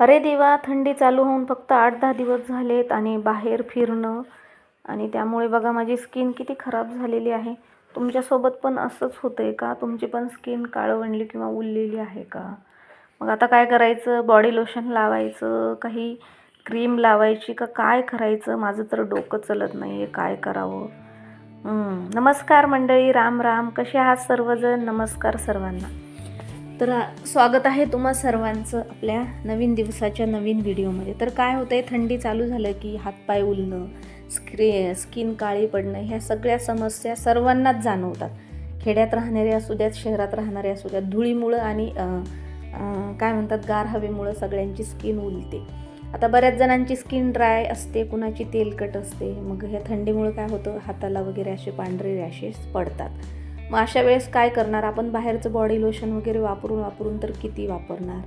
अरे देवा थंडी चालू होऊन फक्त आठ दहा दिवस झालेत आणि बाहेर फिरणं आणि त्यामुळे बघा माझी स्किन किती खराब झालेली आहे. तुमच्यासोबत पण असंच होतं आहे का? तुमची पण स्किन काळवंडली किंवा उललेली आहे का? मग आता काय करायचं? बॉडी लोशन लावायचं? काही क्रीम लावायची का काय करायचं? माझं तर डोकं चलत नाही आहे काय करावं? नमस्कार मंडळी राम राम. कसे आहात सर्वजण? नमस्कार सर्वांना. तर स्वागत आहे तुम्हा सर्वांचं आपल्या नवीन दिवसाच्या नवीन व्हिडिओमध्ये. तर काय होतं आहे थंडी चालू झालं की हातपाय उलणं स्क्री स्किन काळी पडणं ह्या सगळ्या समस्या सर्वांनाच जाणवतात. खेड्यात राहणारे असू द्यात शहरात राहणारे असू द्यात धुळीमुळं आणि काय म्हणतात गार हवेमुळं सगळ्यांची स्किन उलते. आता बऱ्याच जणांची स्किन ड्राय असते कुणाची तेलकट असते मग ह्या थंडीमुळं काय होतं हाताला वगैरे असे पांढरे रॅशेस पडतात. मग अशा वेळेस काय करणार? आपण बाहेरचं बॉडी लोशन वगैरे वापरून वापरून तर किती वापरणार?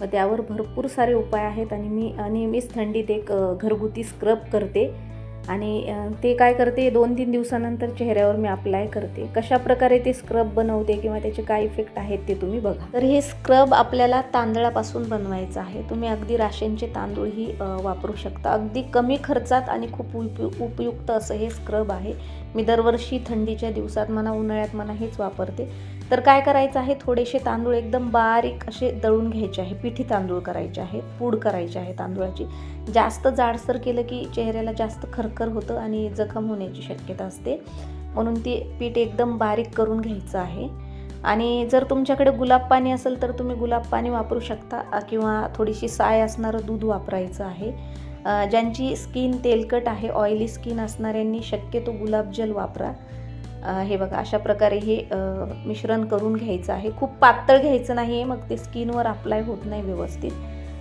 मग त्यावर भरपूर सारे उपाय आहेत आणि मी नेहमीच थंडीत एक घरगुती स्क्रब करते. आणि ते काय करते? दोन तीन दिवसानंतर चेहऱ्यावर मी अप्लाय करते. कशा प्रकारे ते स्क्रब बनवते किंवा त्याचे काय इफेक्ट आहेत ते तुम्ही बघा. तर हे स्क्रब आपल्याला तांदळापासून बनवायचं आहे. तुम्ही अगदी राशनचे तांदूळही वापरू शकता. अगदी कमी खर्चात आणि खूप उपयु उपयुक्त असं हे स्क्रब आहे. मी दरवर्षी थंडीच्या दिवसात म्हणा उन्हाळ्यात म्हणा हेच वापरते. तर काय करायचं आहे? थोडेसे तांदूळ एकदम बारीक असे दळून घ्यायचे आहे. पिठी तांदूळ करायचे आहे. पूड करायची आहे तांदूळाची. जास्त जाडसर केलं की चेहऱ्याला जास्त खरखर होतं आणि जखम होण्याची शक्यता असते. म्हणून ती पीठ एकदम बारीक करून घ्यायचं आहे. आणि जर तुमच्याकडे गुलाब पाणी असेल तर तुम्ही गुलाब पाणी वापरू शकता किंवा थोडीशी साय असणारं दूध वापरायचं आहे. ज्यांची स्किन तेलकट आहे ऑइली स्किन असणाऱ्यांनी शक्यतो गुलाबजल वापरा. हे बघा अशा प्रकारे हे मिश्रण करून घ्यायचं आहे. खूप पातळ घ्यायचं नाही आहे मग ते स्किनवर अप्लाय होत नाही व्यवस्थित.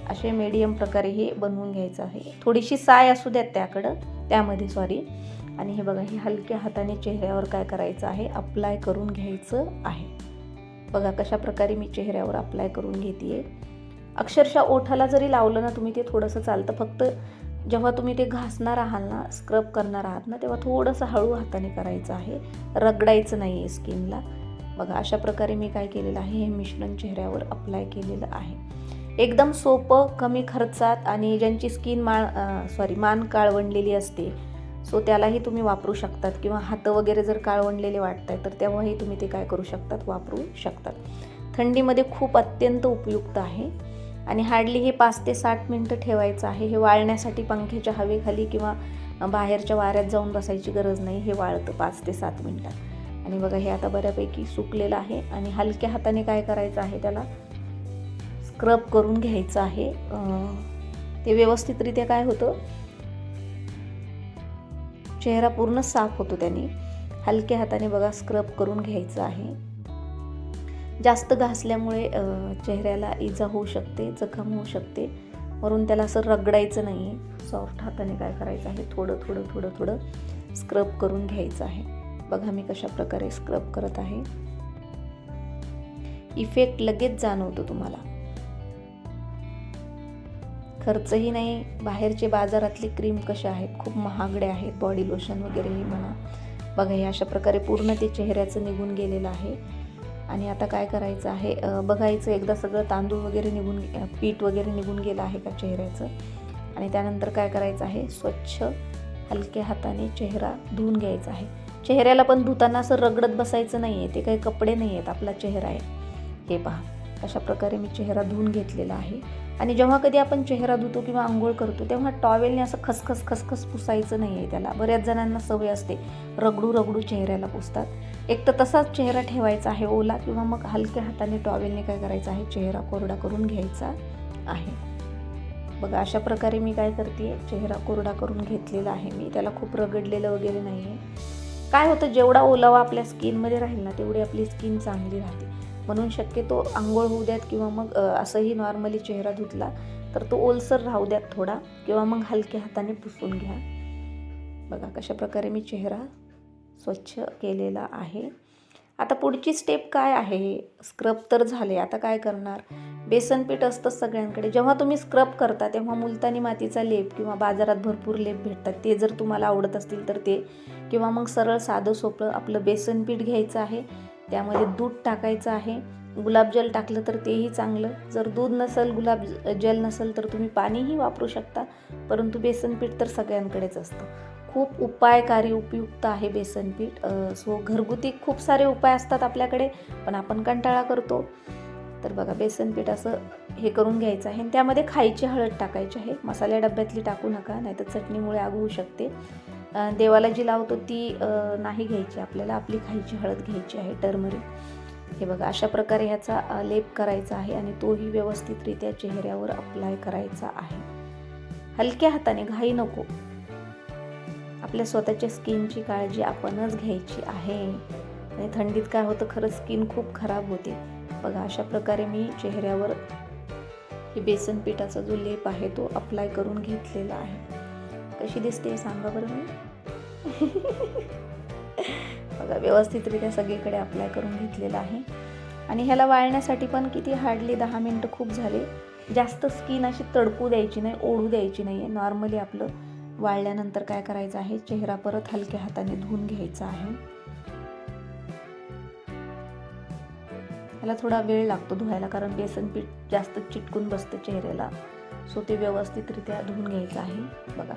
असे मीडियम प्रकारे हे बनवून घ्यायचं आहे. थोडीशी साय असू द्यात त्याकडं त्यामध्ये सॉरी आणि हे बघा हे हलक्या हाताने चेहऱ्यावर काय करायचं आहे अप्लाय करून घ्यायचं आहे. बघा कशा प्रकारे मी चेहऱ्यावर अप्लाय करून घेते अक्षरशः ओठाला जरी लावलं ना तुम्ही ते थोडंसं चालतं. फक्त जेव्हा तुम्ही ते घासणार आहात ना स्क्रब करणार आहात ना तेव्हा थोडंसं हळू हाताने करायचं आहे. रगडायचं नाही आहे स्किनला बघा अशा प्रकारे मी काय केलेलं आहे हे मिश्रण चेहऱ्यावर अप्लाय केलेलं आहे. एकदम सोपं कमी खर्चात आणि ज्यांची स्किन माळ सॉरी मान काळवंडलेली असते सो त्यालाही तुम्ही वापरू शकतात. किंवा हातं वगैरे जर काळवंडलेले वाटत आहे तर तेव्हाही तुम्ही ते काय करू शकतात? वापरू शकतात. थंडीमध्ये खूप अत्यंत उपयुक्त आहे. आणि हार्डली हे पाच ते साठ मिनटं ठेवायचं आहे. हे वाळण्यासाठी पंख्याच्या हवेखाली किंवा बाहेरच्या वाऱ्यात जाऊन बसायची गरज नाही. हे वाळतं पाच ते सात मिनटात. आणि बघा हे आता बऱ्यापैकी सुकलेलं आहे. आणि हलक्या हाताने काय करायचं आहे त्याला? स्क्रब करून घ्यायचं आहे. ते व्यवस्थितरित्या काय होतं? चेहरा पूर्ण साफ होतो त्याने. हलक्या हाताने बघा स्क्रब करून घ्यायचं आहे. जास्त घासल्यामुळे चेहऱ्याला इजा होऊ शकते जखम होऊ शकते. वरून त्याला असं रगडायचं नाही आहे सॉफ्ट हाताने काय करायचं आहे? थोडं थोडं थोडं थोडं स्क्रब करून घ्यायचं आहे. बघा मी कशा प्रकारे स्क्रब करत आहे. इफेक्ट लगेच जाणवतो तुम्हाला. खर्चही नाही. बाहेरचे बाजारातले क्रीम कशा आहेत? खूप महागडे आहेत. बॉडी लोशन वगैरेही म्हणा. बघा हे अशा प्रकारे पूर्ण ते चेहऱ्याचं निघून गेलेलं आहे. आणि आता काय करायचं आहे? बघायचं एकदा सगळं तांदूळ वगैरे निघून पीठ वगैरे निघून गेलं आहे का चेहऱ्याचं? आणि त्यानंतर काय करायचं आहे? स्वच्छ हलक्या हाताने चेहरा धुवून घ्यायचा आहे. चेहऱ्याला पण धुताना असं रगडत बसायचं नाही आहे ते काही कपडे नाही आहेत आपला चेहरा आहे. हे पहा. अशा प्रकारे मी चेहरा धुवून घेतलेला आहे. आणि जेव्हा कधी आपण चेहरा धुतो किंवा आंघोळ करतो तेव्हा टॉवेलने असं खसखस खसखस पुसायचं नाही आहे त्याला. बऱ्याच जणांना सवय असते. रगडू रगडू चेहऱ्याला पुसतात. एक तर तसाच चेहरा ठेवायचा आहे ओला किंवा मग हलक्या हाताने टॉवेलने काय करायचं आहे? चेहरा कोरडा करून घ्यायचा आहे. बघा अशा प्रकारे मी काय करते चेहरा कोरडा करून घेतलेला आहे मी. त्याला खूप रगडलेलं वगैरे नाही आहे काय होतं जेवढा ओलावा आपल्या स्किनमध्ये राहील ना तेवढी आपली स्किन चांगली राहते. म्हणून शक्यतो आंघोळ होऊ द्यात किंवा मग असंही नॉर्मली चेहरा धुतला तर तो ओलसर राहू द्यात थोडा किंवा मग हलक्या हाताने पुसून घ्या. बघा कशा प्रकारे मी चेहरा स्वच्छ केलेला आहे. आता पुढची स्टेप काय आहे? स्क्रब तर झाले आता काय करणार? बेसन पीठ असतं सगळ्यांकडे. जेव्हा तुम्ही स्क्रब करता तेव्हा मुलतानी मातीचा लेप किंवा बाजारात भरपूर लेप भेटतात. ते जर तुम्हाला आवडत असतील तर ते. किंवा मग सरळ साधं सोपं आपलं बेसन पीठ घ्यायचं आहे. त्यामध्ये दूध टाकायचं आहे. गुलाबजल टाकलं तर तेही चांगलं. जर दूध नसेल गुलाब जल नसेल तर तुम्ही पाणीही वापरू शकता. परंतु बेसन पीठ तर सगळ्यांकडेच असतं. खूप उपायकारी उपयुक्त आहे बेसन पीठ सो घरगुती खूप सारे उपाय असतात आपल्याकडे पण आपण कंटाळा करतो. तर बघा बेसन पीठ असं हे करून घ्यायचं आहे. आणि त्यामध्ये खायची हळद टाकायची आहे. मसाल्या डब्यातली टाकू नका नाहीतर चटणीमुळे आग होऊ शकते. देवाला जी लावतो ती नाही घ्यायची आपल्याला. आपली खायची हळद घ्यायची आहे टर्मरिक हे बघा अशा प्रकारे ह्याचा लेप करायचा आहे आणि तोही व्यवस्थितरित्या चेहऱ्यावर अप्लाय करायचा आहे. हलक्या हाताने घाई नको. आपल्या स्वतःच्या स्किनची काळजी आपणच घ्यायची आहे. आणि थंडीत काय होतं खरं स्किन खूप खराब होते. बघा अशा प्रकारे मी चेहऱ्यावर हे बेसन पिठाचा जो लेप आहे तो अप्लाय करून घेतलेला आहे. कशी दिसते सांगा बरं मी. बघा व्यवस्थितरित्या सगळीकडे अप्लाय करून घेतलेला आहे. आणि ह्याला वाळण्यासाठी पण किती हार्डली दहा मिनटं खूप झाले. जास्त स्किन अशी तडकू द्यायची नाही ओढू द्यायची नाही आहे नॉर्मली आपलं वाळल्यानंतर काय करायचं आहे? चेहरा परत हलक्या हाताने धुवून घ्यायचा आहे. ह्याला थोडा वेळ लागतो धुवायला कारण बेसन पीठ जास्त चिटकून बसतं चेहऱ्याला. सो ते व्यवस्थितरित्या धुवून घ्यायचं आहे. बघा.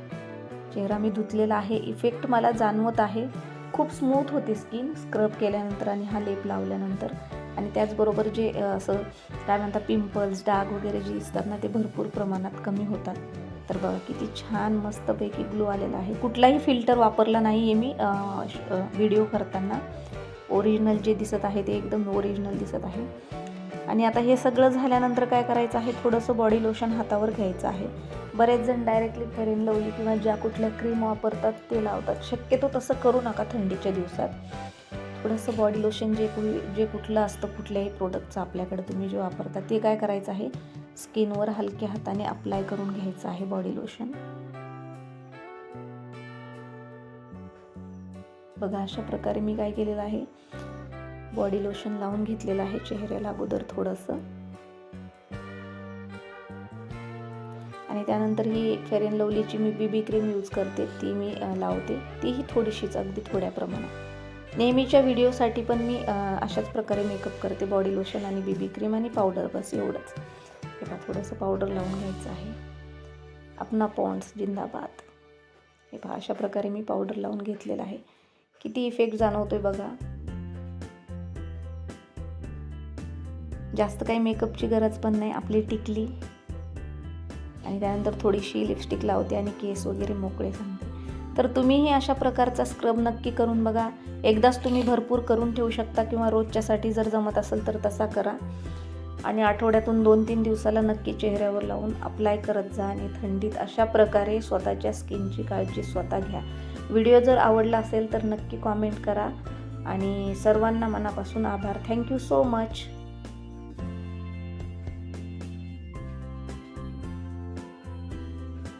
चेहरा मी धुतलेला आहे. इफेक्ट मला जाणवत आहे. खूप स्मूथ होते स्किन स्क्रब केल्यानंतर आणि हा लेप लावल्यानंतर. आणि त्याचबरोबर जे असं काय म्हणतात पिंपल्स डाग वगैरे जे दिसतात ना ते भरपूर प्रमाणात कमी होतात. तर बघा किती छान मस्तपैकी ग्लो आलेला आहे. कुठलाही फिल्टर वापरला नाही आहे मी व्हिडिओ करताना. ओरिजिनल जे दिसत आहे ते एकदम ओरिजिनल दिसत आहे. आणि आता हे सगळं झाल्यानंतर काय करायचं आहे? थोडंसं बॉडी लोशन हातावर घ्यायचं आहे. बरेच जण डायरेक्टली फेरेन लवली किंवा ज्या कुठल्या क्रीम वापरतात ते लावतात. शक्यतो तसं करू नका थंडीच्या दिवसात. थोडंसं बॉडी लोशन जे कु जे कुठलं असतं कुठल्याही प्रोडक्टचं आपल्याकडे तुम्ही जे वापरता ते काय करायचं आहे? स्किनवर हलक्या हाताने अप्लाय करून घ्यायचं आहे बॉडी लोशन बघा अशा प्रकारे मी काय केलेलं आहे? बॉडी लोशन लावून घेतलेलं आहे चेहऱ्याला अगोदर थोडंसं. आणि त्यानंतर ही फेअर अँड लवलीची मी बीबी क्रीम यूज करते ती मी लावते. तीही थोडीशीच अगदी थोड्या प्रमाणात. नेहमीच्या व्हिडिओसाठी पण मी अशाच प्रकारे मेकअप करते. बॉडी लोशन आणि बीबी क्रीम आणि पावडर बस एवढंच. हे थोडंसं पावडर लावून घ्यायचं आहे. अपना पॉन्ड्स जिंदाबाद. हे पहा अशा प्रकारे मी पावडर लावून घेतलेलं आहे. किती इफेक्ट जाणवतोय बघा. जास्त काही मेकअपची गरज पण नाही आपली टिकली. आणि त्यानंतर थोडीशी लिपस्टिक लावते आणि केस वगैरे मोकळे सांगते तर तुम्हीही अशा प्रकारचा स्क्रब नक्की करून बघा. एकदाच तुम्ही भरपूर करून ठेवू शकता किंवा रोजच्यासाठी जर जमत असेल तर तसा करा. आणि आठवड्यातून दोन तीन दिवसाला नक्की चेहऱ्यावर लावून अप्लाय करत जा आणि थंडीत अशा प्रकारे स्वतःच्या स्किनची काळजी स्वतः घ्या. व्हिडिओ जर आवडला असेल तर नक्की कॉमेंट करा. आणि सर्वांना मनापासून आभार. Thank you so much